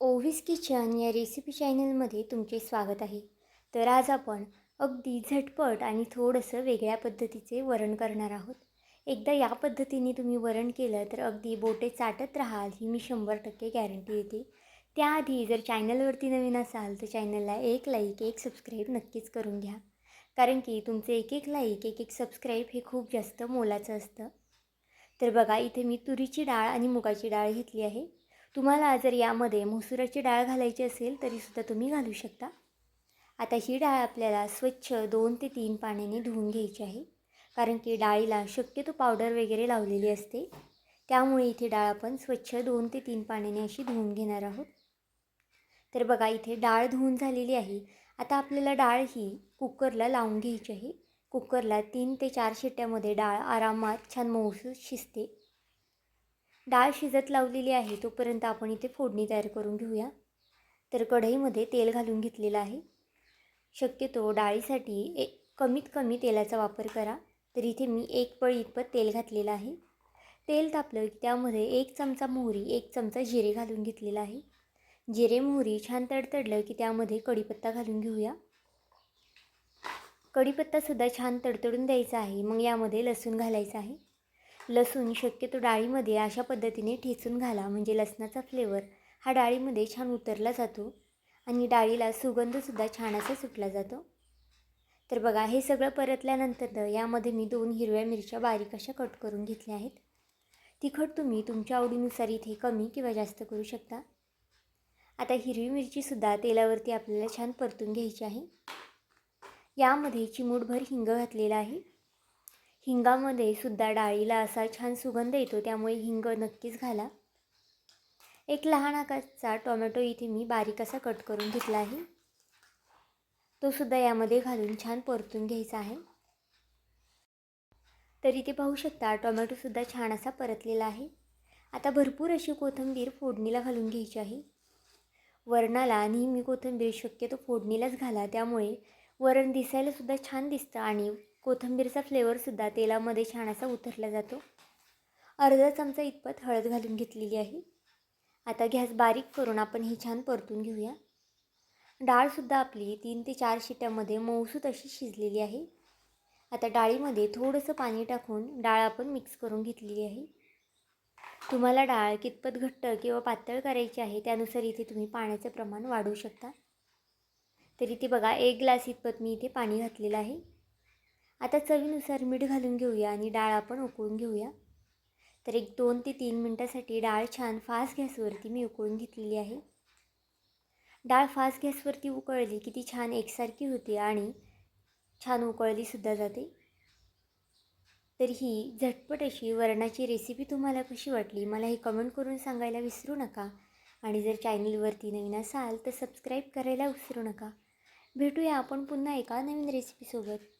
ओव्हिस kitchen या recipe चॅनलमध्ये तुमचे स्वागत आहे. तर आज आपण अगदी झटपट आणि थोडंसं वेगळ्या पद्धतीचे वरण करणार आहोत. एकदा या पद्धतीने तुम्ही वरण केलं तर अगदी बोटे चाटत राहाल ही मी शंभर टक्के गॅरंटी देते. त्याआधी जर चॅनलवरती नवीन असाल तर चॅनलला एक लाईक एक सबस्क्राईब नक्कीच करून घ्या. कारण की तुमचं एक एक लाईक एक एक सबस्क्राईब हे खूप जास्त मोलाचं असतं. तर बघा इथे मी तुरीची डाळ आणि मुगाची डाळ घेतली आहे. तुम्हाला जर यामध्ये मसुराची डाळ घालायची असेल तरीसुद्धा तुम्ही घालू शकता. आता ही डाळ आपल्याला स्वच्छ दोन ते तीन पाण्याने धुवून घ्यायची आहे. कारण की डाळीला शक्यतो पावडर वगैरे लावलेली असते. त्यामुळे इथे डाळ आपण स्वच्छ दोन ते तीन पाण्याने अशी धुवून घेणार आहोत. तर बघा इथे डाळ धुवून झालेली आहे. आता आपल्याला डाळ ही कुकरला लावून घ्यायची आहे. कुकरला तीन ते चार शिट्ट्यामध्ये डाळ आरामात छान मऊसूत शिजते. डाळ शिजत लावलेली आहे तोपर्यंत आपण इथे फोडणी तयार करून घेऊया. तर कढईमध्ये तेल घालून घेतलेलं आहे. शक्यतो डाळीसाठी एक कमीत कमी तेलाचा वापर करा. तर इथे मी एक पळी इतपत तेल घातलेलं आहे. तेल तापलं की त्यामध्ये एक चमचा मोहरी एक चमचा जिरे घालून घेतलेला आहे. जिरे मोहरी छान तडतडलं की त्यामध्ये कढीपत्ता घालून घेऊया. कढीपत्तासुद्धा छान तडतडून द्यायचा आहे. मग यामध्ये लसूण घालायचं आहे. लसूण शक्यतो डाळीमध्ये अशा पद्धतीने ठेचून घाला. म्हणजे लसणाचा फ्लेवर हा डाळीमध्ये छान उतरला जातो आणि डाळीला सुगंधसुद्धा छान असा सुटला जातो. तर बघा हे सगळं परतल्यानंतर यामध्ये मी दोन हिरव्या मिरच्या बारीक अशा कट करून घेतल्या आहेत. तिखट तुम्ही तुमच्या आवडीनुसार इथे कमी किंवा जास्त करू शकता. आता हिरवी मिरचीसुद्धा तेलावरती आपल्याला छान परतून घ्यायची आहे. यामध्ये चिमूटभर हिंग घातलेला आहे. हिंगामध्ये सुद्धा डाळीला असा छान सुगंध येतो त्यामुळे हिंग नक्कीच घाला. एक लहान आकाराचा टोमॅटो इथे मी बारीक असा कट करून घेतला आहे. तो सुद्धा यामध्ये घालून छान परतून घ्यायचा आहे. तर इथे पाहू शकता टोमॅटोसुद्धा छान असा परतलेला आहे. आता भरपूर अशी कोथिंबीर फोडणीला घालून घ्यायची आहे. वरणाला नेहमी कोथिंबीर शक्यतो फोडणीलाच घाला त्यामुळे वरण दिसायलासुद्धा छान दिसतं आणि कोथिंबीरचा फ्लेवरसुद्धा तेलामध्ये छान असा उतरला जातो. अर्धा चमचा इतपत हळद घालून घेतलेली आहे. आता गॅस बारीक करून आपण ही छान परतून घेऊया. डाळसुद्धा आपली तीन ते चार शिट्यामध्ये मऊसूत अशी शिजलेली आहे. आता डाळीमध्ये थोडंसं पाणी टाकून डाळ आपण मिक्स करून घेतलेली आहे. तुम्हाला डाळ कितपत घट्ट किंवा पातळ करायची आहे त्यानुसार इथे तुम्ही पाण्याचं प्रमाण वाढवू शकता. तरी ते बघा एक ग्लास इतपत मी इथे पाणी घातलेलं आहे. आता चवीनुसार मीठ घालून घेऊया आणि डाळ आपण उकळून घेऊया. तर एक दोन ते तीन मिनटासाठी डाळ छान फास्ट गॅसवरती मी उकळून घेतलेली आहे. डाळ फास्ट गॅसवरती उकळली की ती छान एकसारखी होते आणि छान उकळलीसुद्धा जाते. तर ही झटपट अशी वरणाची रेसिपी तुम्हाला कशी वाटली मला हे कमेंट करून सांगायला विसरू नका. आणि जर चॅनलवरती नवीन असाल तर सबस्क्राईब करायला विसरू नका. भेटूया आपण पुन्हा एका नवीन रेसिपीसोबत